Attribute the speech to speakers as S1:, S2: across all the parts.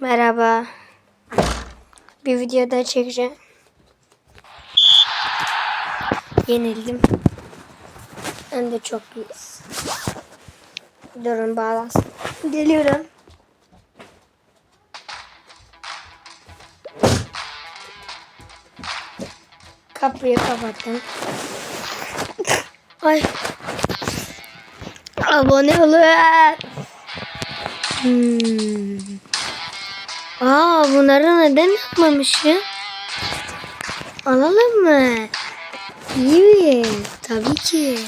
S1: Merhaba. Bir video daha çekeceğim. Yenildim. Hem de çok iyiyiz. Durun bağlansın. Geliyorum. Kapıyı kapattım. Ay. Abone olun. Hmm. Aa bunları neden yapmamışım? Alalım mı? İyi. Tabii ki.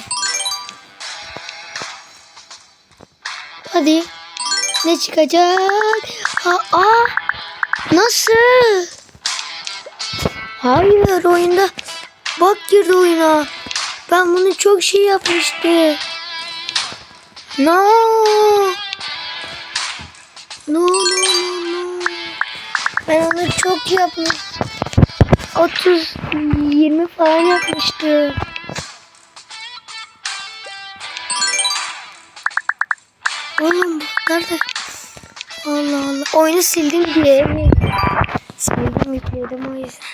S1: Hadi. Ne çıkacak? Aa, aa. Nasıl? Hayır oyunda. Bak girdi oyuna. Ben bunu çok şey yapmıştım. No. No no. Ben onu çok yapmış. 30 20 falan yapmıştım. Oğlum bak kardeş. Allah Allah. Oyunu sildim diye mi? Sildim yükledim o yüzden.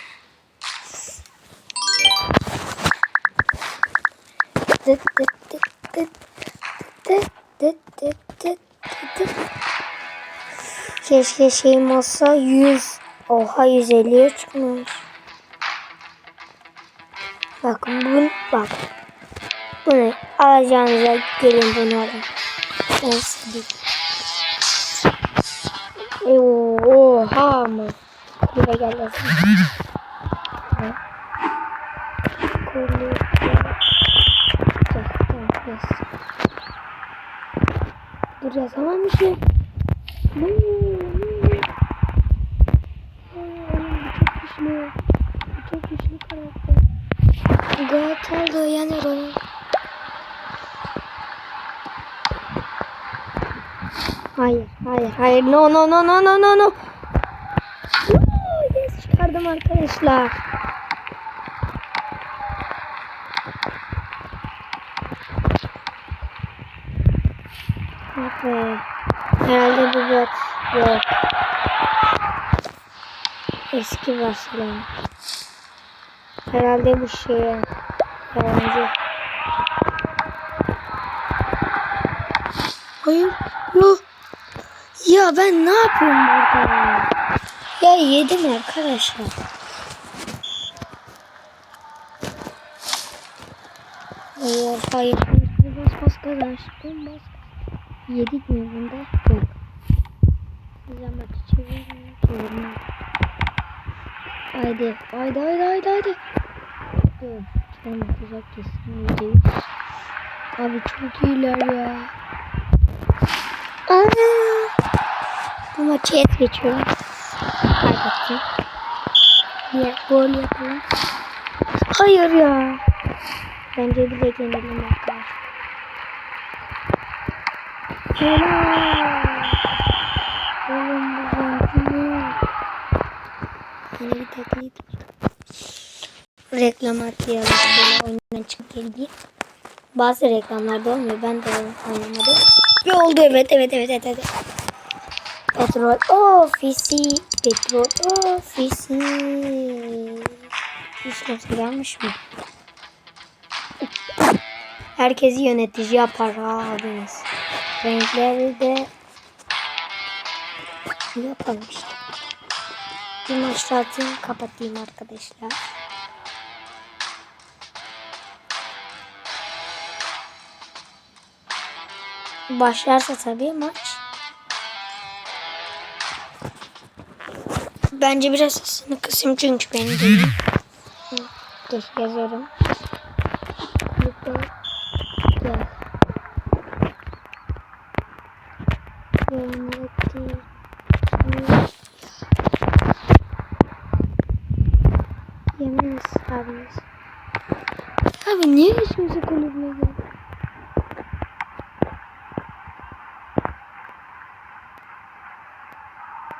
S1: Dıt dıt. Dıt dıt dıt Keşke şeyim olsa 100. Oha 150'ye çıkmış. Bakın bu bak. Bunu alacağınıza gelin bunu alın. Ben size diyeyim. Oha mı? Buraya gel. Kolye. Dur yazamam bir şey. Galatasaray'da yani bana. Hayır, hayır, hayır. No, no, no, no, no, no, no. Yes, çıkardım arkadaşlar. Okay. Herhalde bu bot yok. Eski Barcelona. Herhalde bu şey yabancı. Hayır. Yok. Ya ben ne yapıyorum burada? ya? Ya yedim arkadaşlar. Hayır, hayır. Bas bas kazanç. Bas. Yedik mi bunda? Yok. Çevirin. Çevirin. Haydi. Haydi haydi haydi haydi. Yok. Çıkamayacak kesin. Yiyeceğiz. Abi çok iyiler ya. Aa! Bu maçı et geçiyorum. Kaybettim. Bir gol yapalım. Hayır ya. Bence bir de yenelim arkadaşlar. Helal. Oğlum bu zengin. Yine bir tekliği Reklam atlayalım. Böyle oyundan çıkıp geldi. Bazı reklamlarda olmuyor. Ben de oynamadım. Ve oldu evet evet evet evet. evet. Petrol ofisi. Petrol ofisi. Hiç nasıl gelmiş mi? Herkesi yönetici yapar abimiz. Renkleri de yapalım işte. Bir maç daha atayım, kapatayım arkadaşlar. Başlarsa tabii maç. Bence biraz sesini kısayım çünkü beni. Hı, Dur yazıyorum. Abi niye hiç müzik kulübüne gel?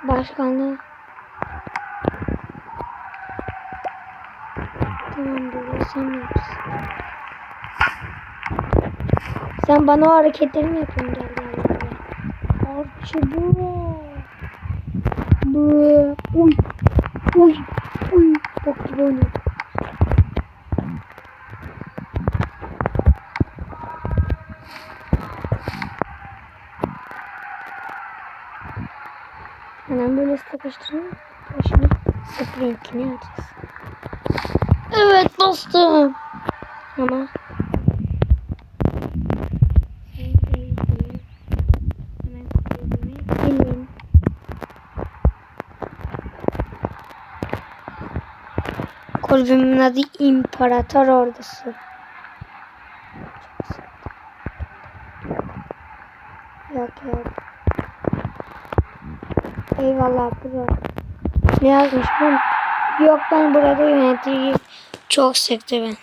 S1: Başkanlığı. Tamam böyle sen yapsın. Sen bana o hareketleri mi yapıyorsun gel gel gel. Archie bu. Uy. Uy. Uy. Bok gibi oynuyor. Hemen böyle sıkıştırayım. Başını sprintini atacağız. Evet dostum. Ama Hemen kulübüme gelin. Kulübümün adı İmparator Ordusu. Yok yok. Eyvallah bro. Ne yazmış ben? Yok ben burada yönetici çok sıktı ben.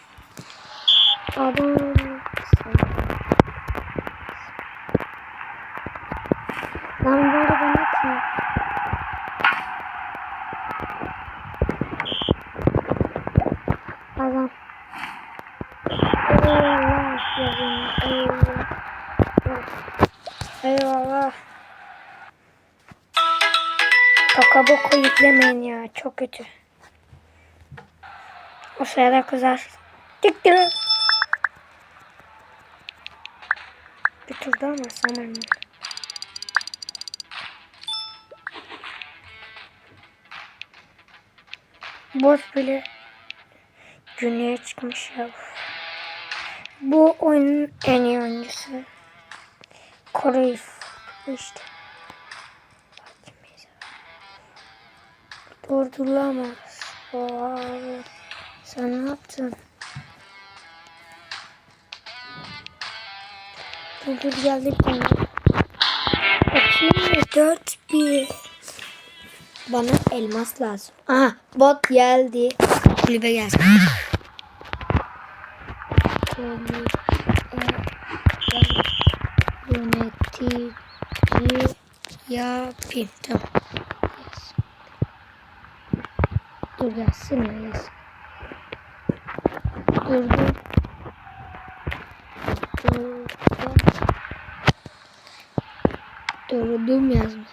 S1: Adam Çok kötü. O sırada kızar. Dik dik. Bir tur daha mı sanırım? Boss bile güneye çıkmış ya. Bu oyunun en iyi oyuncusu. Bu işte. Durdurulamaz. Oha. Sen ne yaptın? Durdur geldik bana. Bakayım 4 bir. Bana elmas lazım. Aha bot geldi. Kulübe gelsin. Yönetici yapayım. Tamam. Dur gelsin ya gelsin. Dur dur. Dur. Durdum yazmış.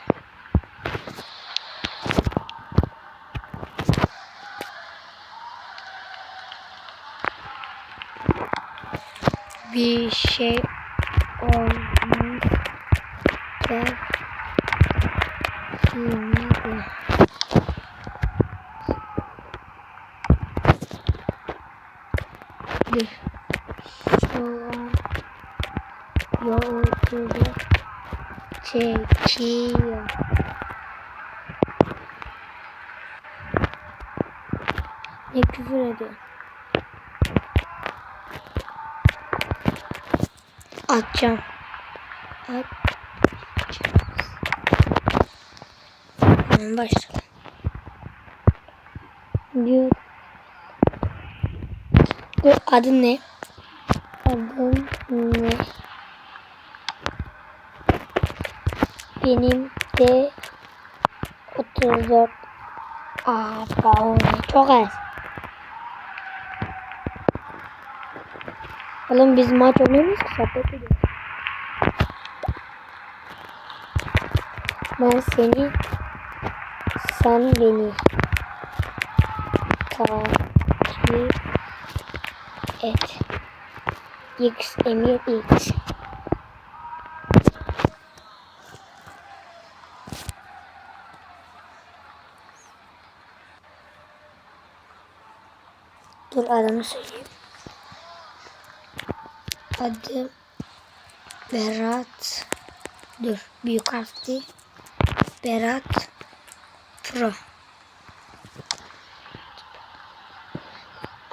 S1: Bir şey olmuş. Gel. Yine de. Bir şu an yolculuk çekiyor. Ne küfür ediyor? Atacağım. Atacağım. Hemen başla. Diyor. Dur adın ne? Adın ne? Benim de 34 abone. Çok az. Oğlum biz maç oynuyoruz ki sohbet ediyoruz. Ben seni sen beni takip et. X Emir X. adını söyleyeyim. Adı Berat. Dur büyük harf değil. Berat Pro.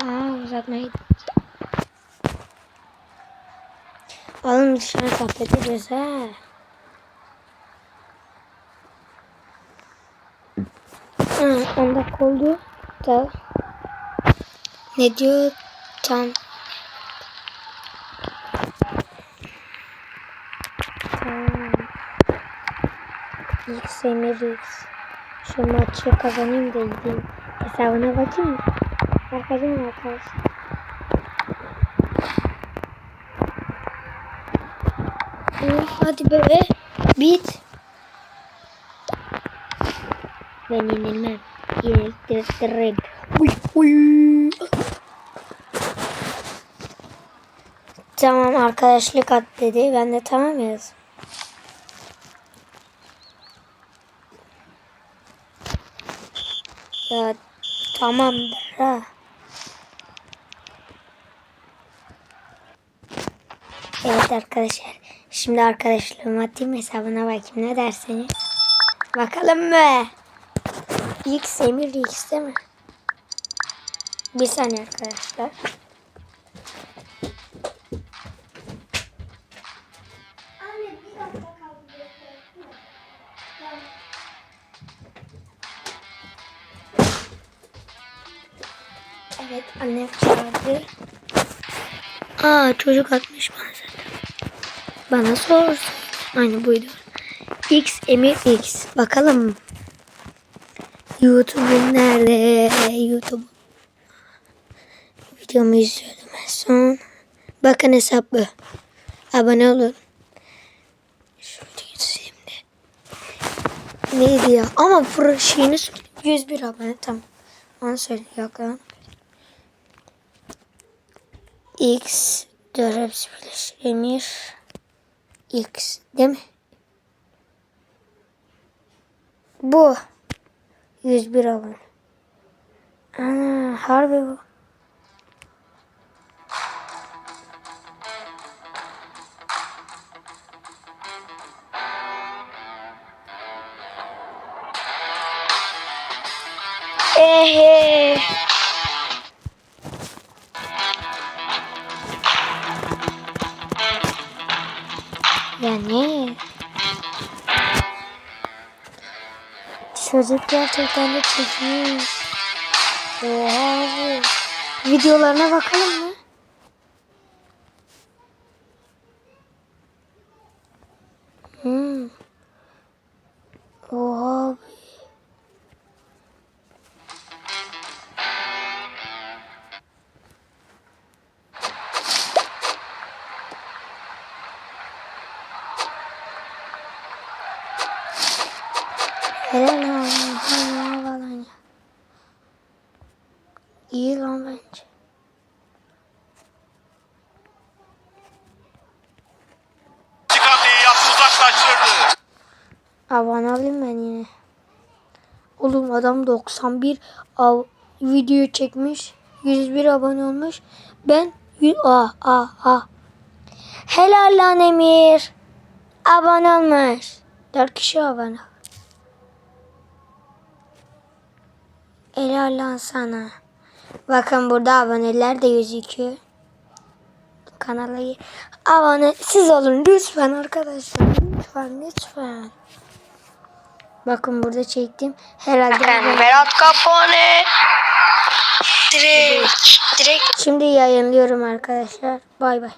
S1: Aa uzatmayı. Oğlum dışarı sohbet ediyoruz ha. Hı, 10 dakika. Da. Ne diyor? Tam. Tamam. Emir X. Şu maçı kazanayım da gideyim. Hesabına bakayım? Bakacağım arkadaşlar. Hı, Hadi be. Bit. Ben yenilmem. Yeniltiririm. Uy uy. Tamam arkadaşlık at dedi. Ben de tamam yazdım. Ya tamamdır ha. Evet arkadaşlar. Şimdi arkadaşlarıma atayım hesabına bakayım ne dersiniz? Bakalım mı? X Emir X değil mi? Bir saniye arkadaşlar. Aa çocuk atmış bana. Bana sor. Aynı buydu. X Emir X. Bakalım. YouTube'um nerede? YouTube. Videomu izliyordum en son. Bakın hesap bu. Abone olun. De. Neydi ya? Ama pro şeyini söyle. 101 abone tamam. Onu söyle. Yok lan. X dur hepsi X değil mi? Bu 101 abone. Ana harbi bu. Ehe. Ya ne? Çocuk gerçekten de çekmiş. Oha. Videolarına bakalım mı? Lan bence. Abone olayım ben yine. Oğlum adam 91 av video çekmiş. 101 abone olmuş. Ben a a a. Helal lan Emir. Abone olmuş. 4 kişi abone. Helal lan sana. Bakın burada aboneler de gözüküyor. Kanala abone siz olun lütfen arkadaşlar. Lütfen lütfen. Bakın burada çektim. Herhalde
S2: Berat Capone. Direkt, direkt
S1: Şimdi yayınlıyorum arkadaşlar. Bay bay.